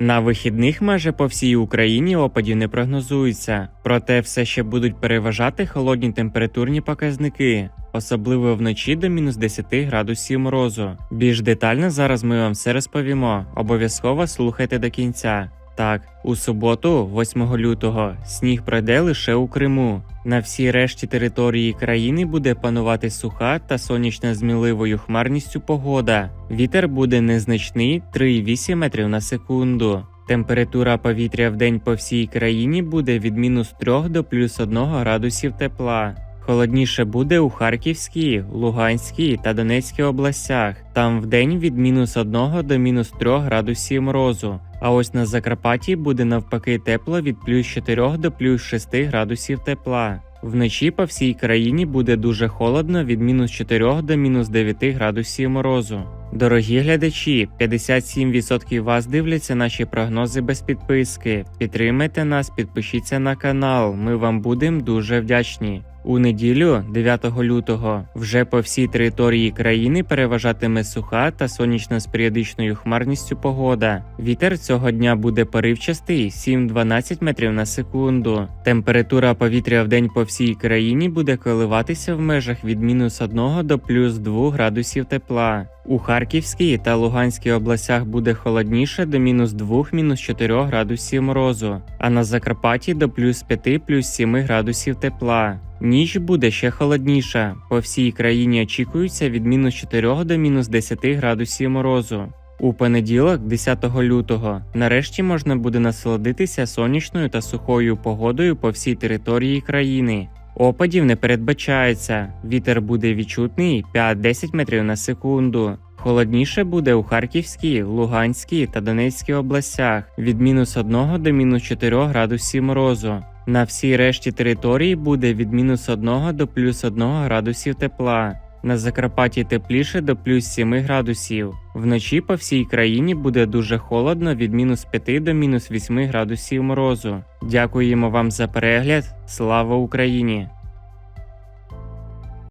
На вихідних майже по всій Україні опадів не прогнозується, проте все ще будуть переважати холодні температурні показники, особливо вночі до мінус 10 градусів морозу. Більш детально зараз ми вам все розповімо. Обов'язково слухайте до кінця. Так, у суботу, 8 лютого, сніг пройде лише у Криму. На всій решті території країни буде панувати суха та сонячно зміливою хмарністю погода. Вітер буде незначний 3,8 метрів на секунду. Температура повітря в день по всій країні буде від мінус 3 до плюс 1 градусів тепла. Холодніше буде у Харківській, Луганській та Донецькій областях. Там вдень від мінус 1 до мінус 3 градусів морозу. А ось на Закарпатті буде навпаки тепло від плюс 4 до плюс 6 градусів тепла. Вночі по всій країні буде дуже холодно від мінус 4 до мінус 9 градусів морозу. Дорогі глядачі, 57% вас дивляться наші прогнози без підписки. Підтримайте нас, підпишіться на канал. Ми вам будемо дуже вдячні. У неділю, 9 лютого, вже по всій території країни переважатиме суха та сонячна з періодичною хмарністю погода. Вітер цього дня буде поривчастий 7-12 метрів на секунду. Температура повітря в день по всій країні буде коливатися в межах від мінус 1 до плюс 2 градусів тепла. У Харківській та Луганській областях буде холодніше до мінус 2 мінус 4 градусів морозу, а на Закарпатті до плюс 5 плюс 7 градусів тепла. Ніч буде ще холодніша. По всій країні очікується від мінус 4 до мінус 10 градусів морозу. У понеділок, 10 лютого, нарешті можна буде насолодитися сонячною та сухою погодою по всій території країни. Опадів не передбачається. Вітер буде відчутний 5-10 метрів на секунду. Холодніше буде у Харківській, Луганській та Донецькій областях від мінус 1 до мінус 4 градусів морозу. На всій решті території буде від мінус 1 до плюс 1 градусів тепла. На Закарпатті тепліше до плюс 7 градусів. Вночі по всій країні буде дуже холодно від мінус 5 до мінус 8 градусів морозу. Дякуємо вам за перегляд. Слава Україні!